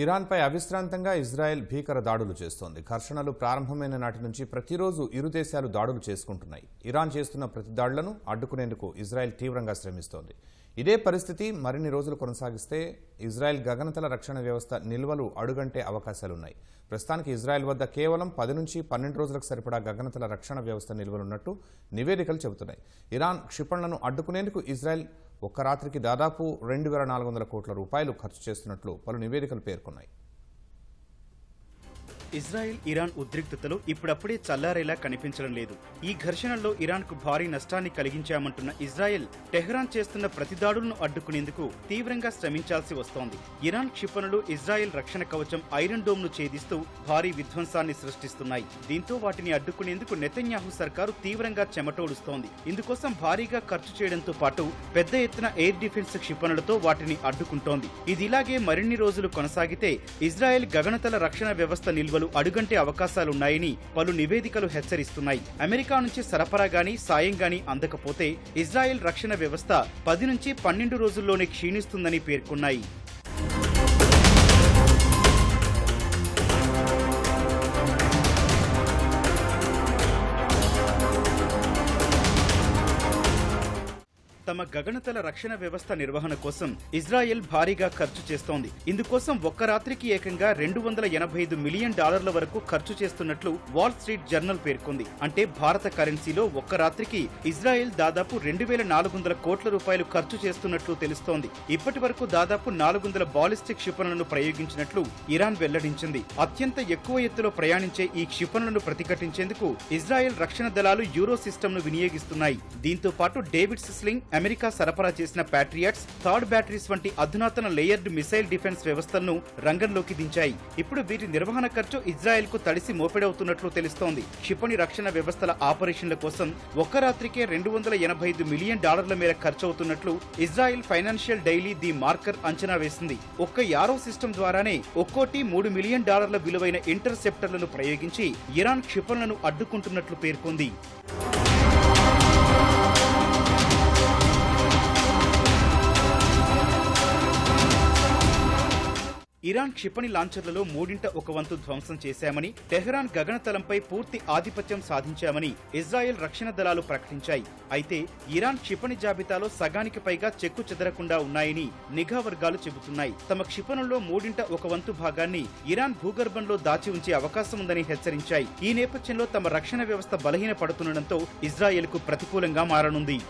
ఇరాన్పై అవిశ్రాంతంగా Israel భీకర దాడులు చేస్తోంది. ఘర్షణలు ప్రారంభమైన నాటి నుంచి ప్రతిరోజు ఇరు దేశాలు దాడులు చేసుకుంటున్నాయి. ఇరాన్ చేస్తున్న ప్రతి దాడులను అడ్డుకునేందుకు ఇజ్రాయెల్ తీవ్రంగా శ్రమిస్తోంది. ఇదే పరిస్థితి మరిన్ని రోజులు కొనసాగిస్తే ఇజ్రాయెల్ గగనతల రక్షణ వ్యవస్థ నిల్వలు అడుగంటే అవకాశాలున్నాయి. ప్రస్తుతానికి ఇజ్రాయెల్ వద్ద కేవలం పది నుంచి పన్నెండు రోజులకు సరిపడా గగనతల రక్షణ వ్యవస్థ నిల్వలున్నట్టు నివేదికలు చెబుతున్నాయి. ఇరాన్ క్షిపణులను అడ్డుకునేందుకు ఇజ్రాయెల్ ఒక్క రాత్రికి దాదాపు రెండు వేల నాలుగు వందల కోట్ల రూపాయలు ఖర్చు చేస్తున్నట్లు పలు నివేదికలు పేర్కొన్నాయి. ఇజ్రాయెల్ ఇరాన్ ఉద్రిక్తతలు ఇప్పుడప్పుడే చల్లారేలా కనిపించడం లేదు. ఈ ఘర్షణల్లో ఇరాన్కు భారీ నష్టాన్ని కలిగించామంటున్న ఇజ్రాయెల్ టెహ్రాన్ చేస్తున్న ప్రతిదాడులను అడ్డుకునేందుకు తీవ్రంగా శ్రమించాల్సి వస్తోంది. ఇరాన్ క్షిపణులు ఇజ్రాయెల్ రక్షణ కవచం ఐరన్ డోమ్ను ఛేదిస్తూ భారీ విధ్వంసాన్ని సృష్టిస్తున్నాయి. దీంతో వాటిని అడ్డుకునేందుకు నెతన్యాహు సర్కారు తీవ్రంగా చెమటోడుస్తోంది. ఇందుకోసం భారీగా ఖర్చు చేయడంతో పాటు పెద్ద ఎత్తున ఎయిర్ డిఫెన్స్ క్షిపణులతో వాటిని అడ్డుకుంటోంది. ఇది ఇలాగే మరిన్ని రోజులు కొనసాగితే ఇజ్రాయెల్ గగనతల రక్షణ వ్యవస్థ నిల్వలు అడుగంటే అవకాశాలున్నాయని పలు నివేదికలు హెచ్చరిస్తున్నాయి. అమెరికా నుంచి సరఫరా గాని సాయం గాని అందకపోతే ఇజ్రాయెల్ రక్షణ వ్యవస్థ పది నుంచి పన్నెండు రోజుల్లోనే క్షీణిస్తుందని పేర్కొన్నాయి. తమ గగనతల రక్షణ వ్యవస్థ నిర్వహణ కోసం ఇజ్రాయెల్ భారీగా ఖర్చు చేస్తోంది. ఇందుకోసం ఒక్క రాత్రికి ఏకంగా రెండు వందల ఎనభై ఐదు మిలియన్ డాలర్ల వరకు ఖర్చు చేస్తున్నట్లు వాల్ స్ట్రీట్ జర్నల్ పేర్కొంది. అంటే భారత కరెన్సీలో ఒక్క రాత్రికి ఇజ్రాయెల్ దాదాపు రెండు వేల నాలుగు వందల కోట్ల రూపాయలు ఖర్చు చేస్తున్నట్లు తెలుస్తోంది. ఇప్పటి వరకు దాదాపు నాలుగు వందల బాలిస్టిక్ క్షిపణులను ప్రయోగించినట్లు ఇరాన్ వెల్లడించింది. అత్యంత ఎక్కువ ఎత్తులో ప్రయాణించే ఈ క్షిపణులను ప్రతిఘటించేందుకు ఇజ్రాయెల్ రక్షణ దళాలు యూరో సిస్టమ్ను వినియోగిస్తున్నాయి. దీంతో పాటు డేవిడ్ సిస్లింగ్ అమెరికా సరఫరా చేసిన ప్యాట్రియట్స్ థర్డ్ బ్యాటరీస్ వంటి అధునాతన లేయర్డ్ మిసైల్ డిఫెన్స్ వ్యవస్థలను రంగంలోకి దించాయి. ఇప్పుడు వీటి నిర్వహణ ఖర్చు ఇజ్రాయెల్కు తడిసి మోపెడవుతున్నట్లు తెలుస్తోంది. క్షిపణి రక్షణ వ్యవస్థల ఆపరేషన్ల కోసం ఒక్క రాత్రికే రెండు వందల ఎనభై ఐదు మిలియన్ డాలర్ల మేర ఖర్చవుతున్నట్లు Israel financial daily The Marker అంచనా వేసింది. ఒక్క యారో సిస్టమ్ ద్వారానే ఒక్కోటి మూడు మిలియన్ డాలర్ల విలువైన ఇంటర్సెప్టర్లను ప్రయోగించి ఇరాన్ క్షిపణులను అడ్డుకుంటున్నట్లు పేర్కొంది. ఇరాన్ క్షిపణి లాంచర్లలో మూడింట ఒక వంతు ధ్వంసం చేశామని టెహ్రాన్ గగనతలంపై పూర్తి ఆధిపత్యం సాధించామని ఇజ్రాయెల్ రక్షణ దళాలు ప్రకటించాయి. అయితే ఇరాన్ క్షిపణి జాబితాలో సగానికి పైగా చెక్కు చెదరకుండా ఉన్నాయని నిఘా వర్గాలు చెబుతున్నాయి. తమ క్షిపణుల్లో మూడింట ఒక వంతు భాగాన్ని ఇరాన్ భూగర్భంలో దాచి ఉంచే అవకాశం ఉందని హెచ్చరించాయి. ఈ నేపథ్యంలో తమ రక్షణ వ్యవస్థ బలహీన పడుతుండటంతో ఇజ్రాయెల్కు ప్రతికూలంగా మారనుంది.